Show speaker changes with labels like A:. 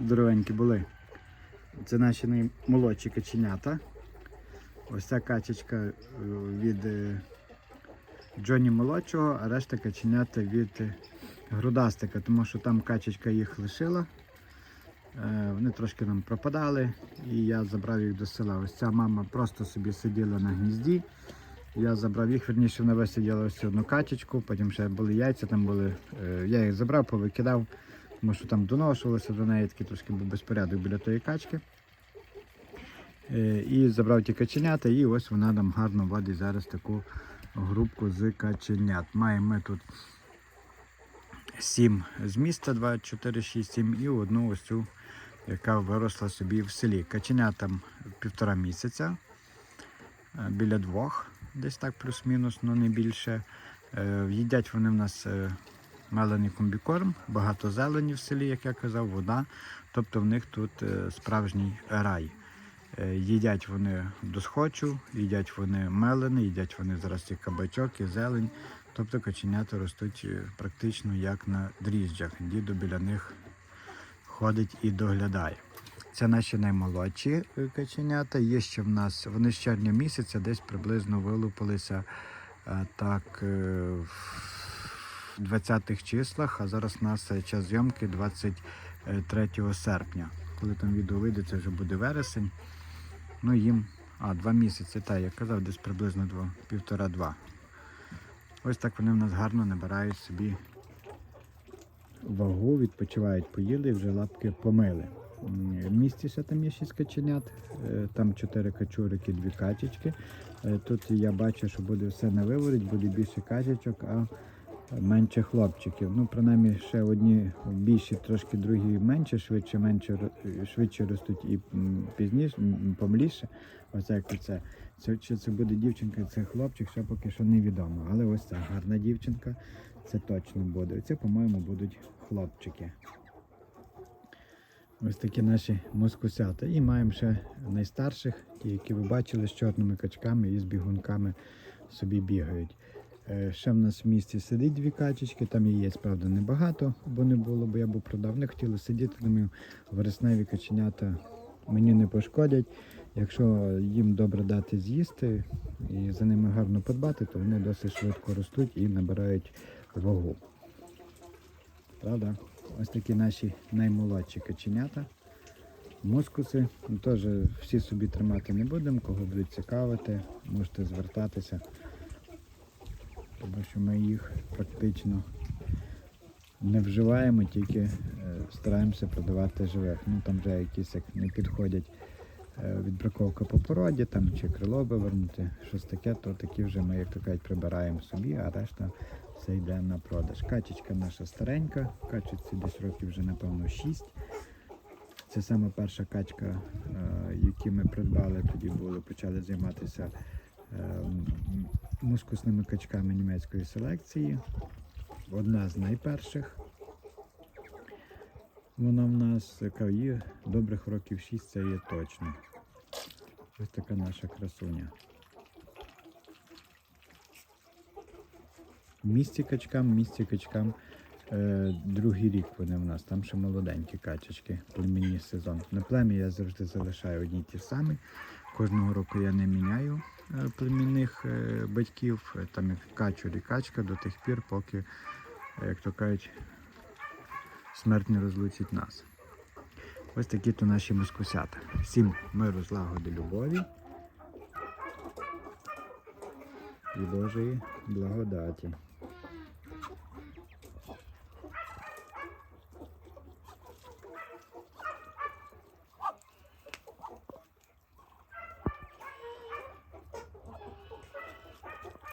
A: здоровенькі були. Це наші наймолодші каченята. Ось ця качечка е, від е, Джоні молодшого, а решта каченята від е, грудастика, тому що там качечка їх лишила. Вони трошки нам пропадали, і я забрав їх до села. Ось ця мама просто собі сиділа на гнізді. Я забрав їх, верніше вона висиділа ось одну качечку, потім ще були яйця, там були. Я їх забрав, повикидав, тому що там доношувалося до неї, такий трошки був безпорядок біля тої качки. Е, І забрав ті каченята, і ось вона нам гарно водить зараз таку групку з каченят. Маємо ми тут 7 з міста, 2, 4, 6, 7 і одну ось цю, яка виросла собі в селі. Каченятам півтора місяця, е, біля двох, десь так плюс-мінус, але не більше. Е, Їдять вони в нас мелений комбікорм, багато зелені в селі, як я казав, вода. Тобто в них тут е, справжній рай. Е, Їдять вони досхочу, їдять вони мелений, їдять вони зараз і кабачок, і зелень. Тобто каченята ростуть е, практично як на дріжджах. Дідо біля них ходить і доглядає. Це наші наймолодші каченята. Є ще в нас, вони з червня місяця десь приблизно вилупилися так 20-х числах, а зараз у нас е, час зйомки 23 серпня. Коли там відео вийде, це вже буде вересень. Ну їм, а, два місяці, так, я казав, десь приблизно два, півтора-два. Ось так вони в нас гарно набирають собі вагу, відпочивають, поїли вже лапки помили. В там є 6 каченят, е, там 4 качурики, 2 качечки. Е, Тут я бачу, що буде все на виворіть, буде більше качечок, а менше хлопчиків. Ну, принаймні, ще одні більші, трошки другі менше, швидше, менше швидше ростуть і пізніше, помліше. Оце як оце. Це, чи це буде дівчинка, це хлопчик, ще поки що невідомо. Але ось ця гарна дівчинка, це точно буде. Це, по-моєму, будуть хлопчики. Ось такі наші мускусята. І маємо ще найстарших, ті, які ви бачили з чорними качками і з бігунками собі бігають. Е, Ще в нас в місті сидить дві качечки, там яєць, правда, небагато, бо не було, бо я б продав. Не хотіли сидіти, думаю, вересневі каченята мені не пошкодять. Якщо їм добре дати з'їсти і за ними гарно подбати, то вони досить швидко ростуть і набирають вагу. Правда? Ось такі наші наймолодші каченята. Мускуси. Теж всі собі тримати не будемо, кого будуть цікавити, можете звертатися. Тому що ми їх практично не вживаємо, тільки е, стараємося продавати живих. Ну там вже якісь як не підходять е, відбраковка по породі, там чи крило вивернути, щось таке, то такі вже ми, як то кажуть, прибираємо собі, а решта все йде на продаж. Качечка наша старенька, качеці десь років вже, напевно, 6. Це саме перша качка, е, яку ми придбали, тоді були, почали займатися мускусними качками німецької селекції. Одна з найперших. Вона в нас є добрих років 6, це є точно. Ось така наша красуня. Місці качкам, місці качкам. Е, другий рік вони в нас, там ще молоденькі качечки, племінний сезон. На плем'я я завжди залишаю одні ті самі. Кожного року я не міняю е, племінних е, батьків. Е, Там як качу рікачка качка до тих пір, поки, е, як то кажуть, смерть не розлучить нас. Ось такі то наші мускусята. Всім миру, злагоди, любові і Божої благодаті.